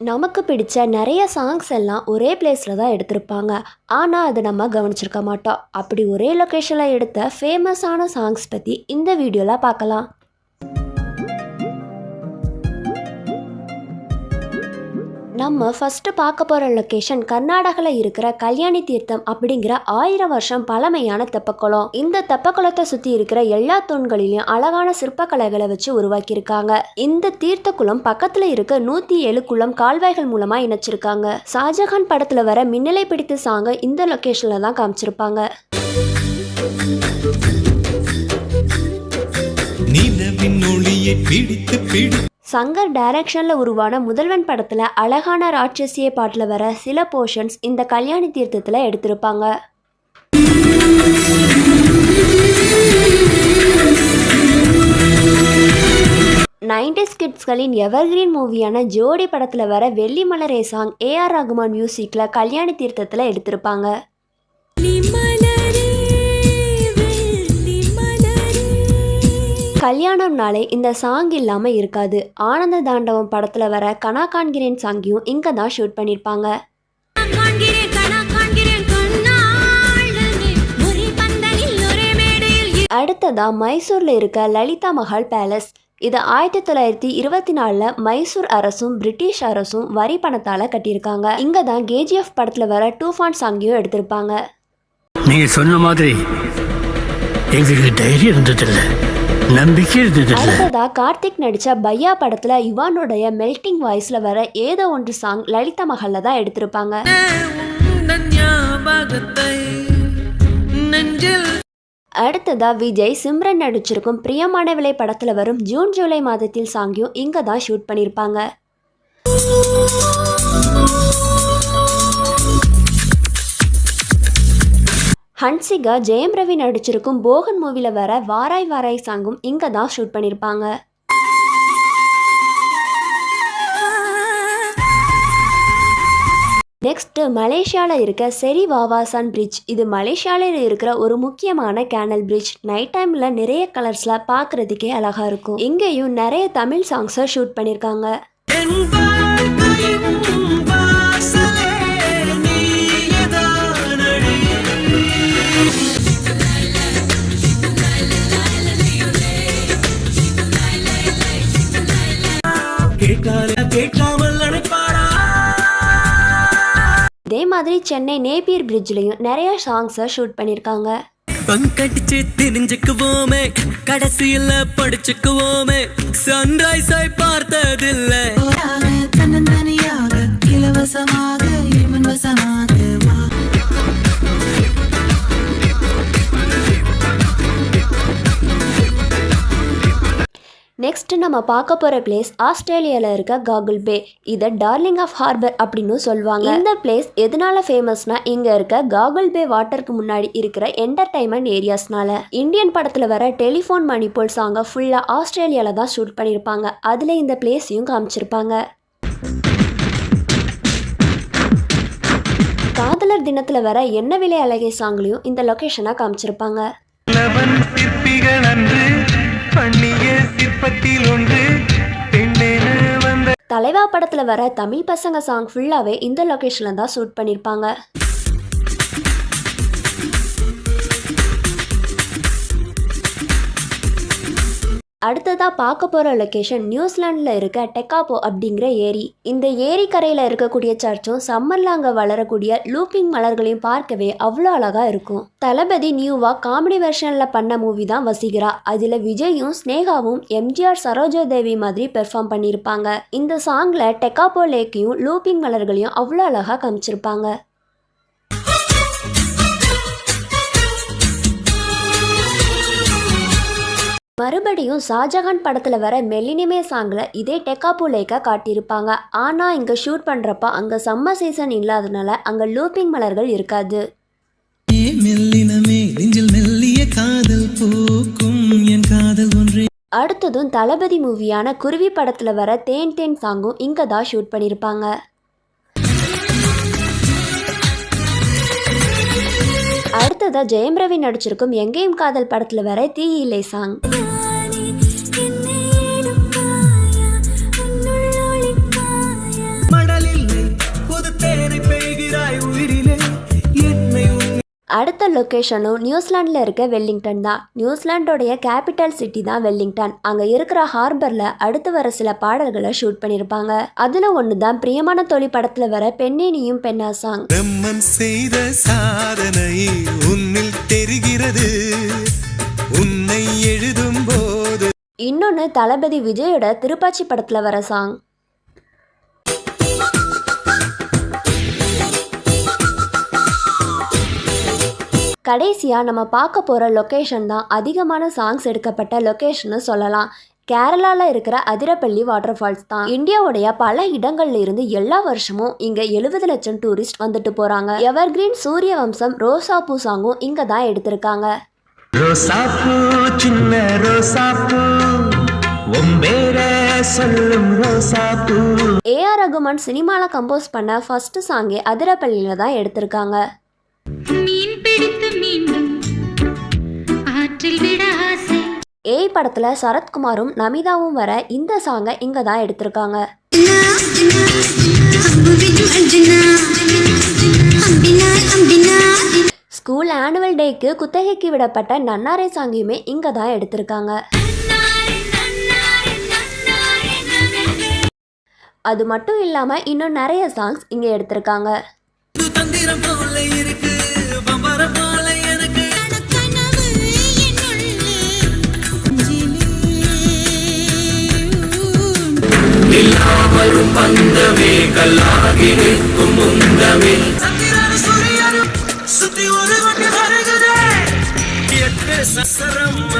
நமக்கு பிடிச்ச நிறைய சாங்ஸ் எல்லாம் ஒரே பிளேஸில் தான் எடுத்திருப்பாங்க. ஆனால் அதை நம்ம கவனிச்சிருக்க மாட்டோம். அப்படி ஒரே லொக்கேஷனில் எடுத்த ஃபேமஸான சாங்ஸ் பற்றி இந்த வீடியோவில் பார்க்கலாம். நம்ம ஃபஸ்ட்டு பார்க்க போகிற லொக்கேஷன் கர்நாடகாவில் இருக்கிற கல்யாணி தீர்த்தம் அப்படிங்கிற ஆயிரம் வருஷம் பழமையான தெப்பக்குளம். இந்த தெப்பக்குளத்தை சுற்றி இருக்கிற எல்லா தூண்களிலையும் அழகான சிற்பக்கலைகளை வச்சு உருவாக்கியிருக்காங்க. இந்த தீர்த்த குளம் பக்கத்தில் இருக்க நூற்றி ஏழு குளம் கால்வாய்கள் மூலமாக இணைச்சிருக்காங்க. ஷாஜஹான் படத்தில் வர மின்னலை பிடித்த சாங்கை இந்த லொக்கேஷனில் தான் காமிச்சிருப்பாங்க. நிலவின் ஒளியை பிடித்து பிடி சங்கர் டைரக்ஷனில் உருவான முதல்வன் படத்தில் அழகான ராட்சசிய பாட்டில் வர சில போர்ஷன்ஸ் இந்த கல்யாணி தீர்த்தத்தில் எடுத்திருப்பாங்க. நைன்டிஸ் கிட்ஸ்களின் எவர்கிரீன் மூவியான ஜோடி படத்தில் வர வெள்ளி மலரே சாங் ஏஆர் ரகுமான் மியூசிக்கில் கல்யாணி தீர்த்தத்தில் எடுத்திருப்பாங்க. கல்யாணம்னாலே இந்த சாங் இல்லாமல் இருக்காது. ஆனந்த தாண்டவம் படத்தில் வர கனா காண்கிறேன் சாங்கையும் இங்கே தான் ஷூட் பண்ணியிருப்பாங்க காண்கிறேன் கனா காண்கிறேன் கண்ணாளனே ஒரு பந்தலில் ஒரே மேடையில் அடுத்ததா மைசூரில் இருக்க லலிதா மஹால் பேலஸ் இது ஆயிரத்தி தொள்ளாயிரத்தி இருபத்தி நாலில் மைசூர் அரசும் பிரிட்டிஷ் அரசும் வரி பணத்தால் கட்டியிருக்காங்க. இங்கே தான் கேஜிஎஃப் படத்தில் வர டூஃபான் சாங்கையும் எடுத்திருப்பாங்க. நீங்க சொன்ன மாதிரி எங்களுக்கு தைரியம் இருந்ததில்ல. நம்பிக்கை அடுத்ததா கார்த்திக் நடித்த பையா படத்தில் யுவானுடைய மெல்டிங் வாய்ஸ்ல வர ஏதோ ஒன்று சாங் லலிதா மகல்ல தான் எடுத்திருப்பாங்க. அடுத்ததா விஜய் சிம்ரன் நடிச்சிருக்கும் பிரியமானவிளை படத்தில் வரும் ஜூன் ஜூலை மாதத்தில் சாங்கியும் இங்கே தான் ஷூட் பண்ணியிருப்பாங்க ஹன்சிகா ஜெயம் ரவி நடிச்சிருக்கும் போகன் மூவியில் வர வாராய் வாராய் சாங்கும் இங்கே தான் ஷூட் பண்ணியிருப்பாங்க நெக்ஸ்ட்டு மலேசியாவில் இருக்க செரி வாவாசான் பிரிட்ஜ் இது மலேசியாவில் இருக்கிற ஒரு முக்கியமான கேனல் பிரிட்ஜ் நைட் டைமில் நிறைய கலர்ஸில் பார்க்குறதுக்கே அழகாக இருக்கும். இங்கேயும் நிறைய தமிழ் சாங்ஸை ஷூட் பண்ணியிருக்காங்க கேட்காமல் அணைப்பாரா இதே மாதிரி சென்னை நேப்பியர் பிரிட்ஜ்லையும் நிறைய சாங்ஸை ஷூட் பண்ணியிருக்காங்க பங்கடிச்சு தெரிஞ்சுக்குவோமே கடைசியில படிச்சுக்குவோமே சன்ரைஸ் பார்த்ததில்லை. தன்னந்தனியாக இலவசமாக நெக்ஸ்ட் நம்ம பார்க்க போகிற பிளேஸ் ஆஸ்திரேலியாவில் இருக்க காகுல் பே இதை டார்லிங் ஆஃப் ஹார்பர் அப்படின்னு சொல்லுவாங்க. இந்த பிளேஸ் எதனால ஃபேமஸ்னா இங்கே இருக்க காகுல் பே வாட்டருக்கு முன்னாடி இருக்கிற என்டர்டைன்மெண்ட் ஏரியாஸ்னால இந்தியன் படத்தில் வர டெலிஃபோன் மணிப்போல் சாங்கை ஃபுல்லாக ஆஸ்திரேலியாவில் தான் ஷூட் பண்ணியிருப்பாங்க அதில் இந்த பிளேஸையும் காமிச்சிருப்பாங்க. காதலர் தினத்தில் வர என்ன விலை அழகை சாங்லையும் இந்த லொக்கேஷனாக காமிச்சிருப்பாங்க. பண்ணிய சிற்பத்தில் ஒன்று பெண்ணென வந்த தலைவா படத்தில் வர தமிழ் பசங்க சாங் ஃபுல்லாகவே இந்த லொக்கேஷனில் தான் ஷூட் பண்ணியிருப்பாங்க அடுத்ததாக பார்க்க போகிற லொக்கேஷன் நியூசிலாண்டில் இருக்க டெக்காப்போ அப்படிங்கிற ஏரி. இந்த ஏரி கரையில் இருக்கக்கூடிய சர்ச்சும் சம்மரில் அங்கே வளரக்கூடிய லூப்பிங் மலர்களையும் பார்க்கவே அவ்வளோ அழகாக இருக்கும். தளபதி நியூவாக காமெடி வெர்ஷனில் பண்ண மூவி தான் வசீகரா அதில் விஜயும் ஸ்னேகாவும் எம்ஜிஆர் சரோஜா தேவி மாதிரி பெர்ஃபார்ம் பண்ணியிருப்பாங்க இந்த சாங்கில் டெக்காப்போ லேக்கையும் லூப்பிங் மலர்களையும் அவ்வளோ அழகாக காமிச்சிருப்பாங்க. மறுபடியும் ஷாஜகான் படத்தில் வர மெல்லினிமே சாங்கில் இதே டெக்காப்பூ லேக்கை காட்டியிருப்பாங்க. ஆனால் இங்கே ஷூட் பண்ணுறப்ப அங்கே சம்மர் சீசன் இல்லாதனால அங்கே லூப்பிங் மலர்கள் இருக்காது. அடுத்ததும் தளபதி மூவியான குருவி படத்தில் வர தேன் தேன் சாங்கும் இங்கே தான் ஷூட் பண்ணியிருப்பாங்க. அடுத்ததாக ஜெயம் ரவி நடிச்சிருக்கும் எங்கேயும் காதல் படத்தில் வர தீயிலை சாங். அடுத்த லொக்கேஷனும் நியூசிலாண்டில் இருக்க வெல்லிங்டன் தான். நியூசிலாண்டோடைய கேபிட்டல் சிட்டி தான் வெல்லிங்டன். அங்கே இருக்கிற ஹார்பரில் அடுத்து வர சில பாடல்களை ஷூட் பண்ணியிருப்பாங்க அதில் ஒன்று தான் பிரியமான தொழில் படத்தில் வர பெண்ணே நீயும் பெண்ணா சாங் செய்த சாதனை உன்னில் தெரிகிறது. உன்னை எழுதும் போது இன்னொன்று தளபதி விஜயோட திருப்பாச்சி படத்தில் வர சாங் கடைசியாக நம்ம பார்க்க போகிற லொக்கேஷன் தான் அதிகமான சாங்ஸ் எடுக்கப்பட்ட லொக்கேஷன்னு சொல்லலாம். கேரளாவில் இருக்கிற அதிரப்பள்ளி வாட்டர் ஃபால்ஸ் தான். இந்தியாவுடைய பல இடங்கள்ல இருந்து எல்லா வருஷமும் இங்கே எழுபது லட்சம் டூரிஸ்ட் வந்துட்டு போகிறாங்க எவர்கிரீன் சூரிய வம்சம் ரோசாப்பூ சாங்கும் இங்கே தான் எடுத்திருக்காங்க. ரோசாப்பூ சின்ன ரோசாப்பூ. ஒம்பேர சொல்லும் ரோசாப்பூ. ஏஆர் ரகுமான் சினிமாவில் கம்போஸ் பண்ண ஃபர்ஸ்ட் சாங்கே அதிரப்பள்ளியில் தான் எடுத்திருக்காங்க. மீன் பிடித்து மீண்டும் ஆற்றில் விட ஆசை. ஏய் படத்தில் சரத்குமாரும் நமிதாவும் வர இந்த சாங்கை இங்கே தான் எடுத்திருக்காங்க. ஸ்கூல் ஆனுவல் டேக்கு குத்தகைக்கு விடப்பட்ட நன்னாரை சாங்கையுமே இங்கே தான் எடுத்திருக்காங்க. அது மட்டும் இல்லாமல் இன்னும் நிறைய சாங்ஸ் இங்கே எடுத்திருக்காங்க. சந்திரன் சூரியனும் சுத்தி ஒரு வண்டி எட்டு சசரம்மா